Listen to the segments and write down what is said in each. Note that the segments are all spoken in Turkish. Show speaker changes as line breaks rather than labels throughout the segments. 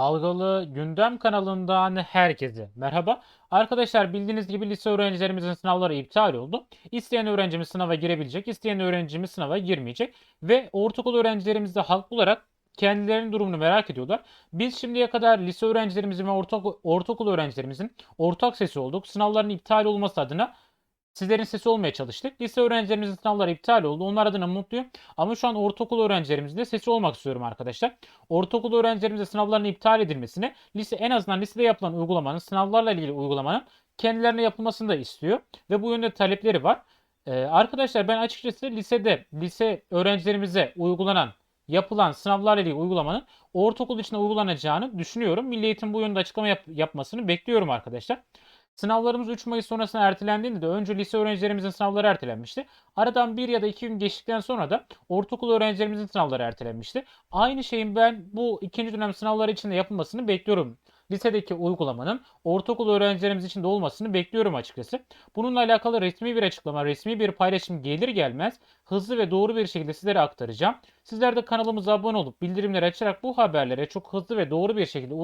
Dalgalı Gündem kanalından herkese merhaba. Arkadaşlar bildiğiniz gibi lise öğrencilerimizin sınavları iptal oldu. İsteyen öğrencimiz sınava girebilecek, isteyen öğrencimiz sınava girmeyecek. Ve ortaokul öğrencilerimiz de halk olarak kendilerinin durumunu merak ediyorlar. Biz şimdiye kadar lise öğrencilerimizin ve ortaokul, ortaokul öğrencilerimizin ortak sesi olduk. Sınavların iptal olması adına sizlerin sesi olmaya çalıştık. Lise öğrencilerimizin sınavları iptal oldu. Onlar adına mutluyum. Ama şu an ortaokul öğrencilerimizin de sesi olmak istiyorum arkadaşlar. Ortaokul öğrencilerimizin sınavlarının iptal edilmesini lise en azından lisede yapılan uygulamanın sınavlarla ilgili uygulamanın kendilerine yapılmasını da istiyor. Ve bu yönde talepleri var. Ee, arkadaşlar ben açıkçası lisede lise öğrencilerimize uygulanan yapılan sınavlarla ilgili uygulamanın ortaokul için uygulanacağını düşünüyorum. Milli Eğitim bu yönde açıklama yap- yapmasını bekliyorum arkadaşlar. Sınavlarımız 3 Mayıs sonrasına ertelendiğinde de önce lise öğrencilerimizin sınavları ertelenmişti. Aradan 1 ya da 2 gün geçtikten sonra da ortaokul öğrencilerimizin sınavları ertelenmişti. Aynı şeyin ben bu ikinci dönem sınavları için de yapılmasını bekliyorum. Lisedeki uygulamanın ortaokul öğrencilerimiz için de olmasını bekliyorum açıkçası. Bununla alakalı resmi bir açıklama, resmi bir paylaşım gelir gelmez hızlı ve doğru bir şekilde sizlere aktaracağım. Sizler de kanalımıza abone olup bildirimleri açarak bu haberlere çok hızlı ve doğru bir şekilde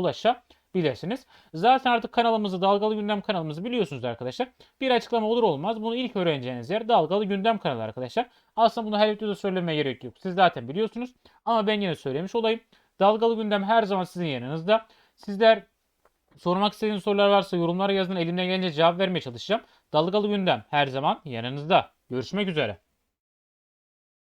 ulaşabilirsiniz. Zaten artık kanalımızı, Dalgalı Gündem kanalımızı biliyorsunuz arkadaşlar. Bir açıklama olur olmaz bunu ilk öğreneceğiniz yer Dalgalı Gündem kanalı arkadaşlar. Aslında bunu her videoda söylemeye gerek yok. Siz zaten biliyorsunuz ama ben yine söylemiş olayım. Dalgalı Gündem her zaman sizin yanınızda. Sizler sormak istediğiniz sorular varsa yorumlara yazın. Elimden gelince cevap vermeye çalışacağım. Dalgalı Gündem her zaman yanınızda. Görüşmek üzere.